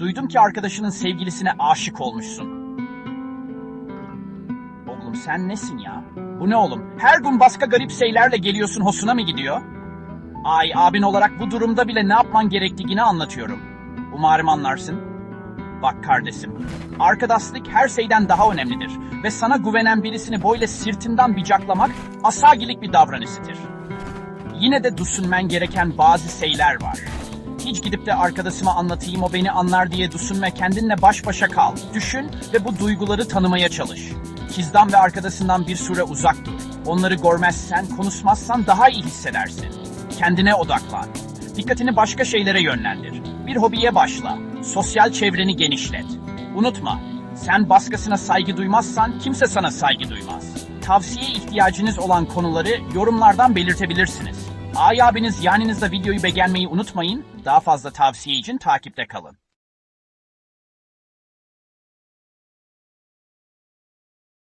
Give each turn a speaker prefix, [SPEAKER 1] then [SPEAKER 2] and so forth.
[SPEAKER 1] Duydum ki arkadaşının sevgilisine aşık olmuşsun. Oğlum sen nesin ya? Bu ne oğlum? Her gün başka garip şeylerle geliyorsun hoşuna mı gidiyor? Ay abin olarak bu durumda bile ne yapman gerektiğini anlatıyorum. Umarım anlarsın. Bak kardeşim, arkadaşlık her şeyden daha önemlidir ve sana güvenen birisini böyle sırtından bicaklamak asagilik bir davranışıdır. Yine de düşünmen gereken bazı şeyler var. Hiç gidip de arkadaşıma anlatayım o beni anlar diye düşünme kendinle baş başa kal. Düşün ve bu duyguları tanımaya çalış. Kizdan ve arkadaşından bir süre uzak dur. Onları görmezsen, konuşmazsan daha iyi hissedersin. Kendine odaklan. Dikkatini başka şeylere yönlendir. Bir hobiye başla. Sosyal çevreni genişlet. Unutma, sen başkasına saygı duymazsan kimse sana saygı duymaz. Tavsiye ihtiyacınız olan konuları yorumlardan belirtebilirsiniz. Ay abiniz yanınızda videoyu beğenmeyi unutmayın. Daha fazla tavsiye için takipte kalın.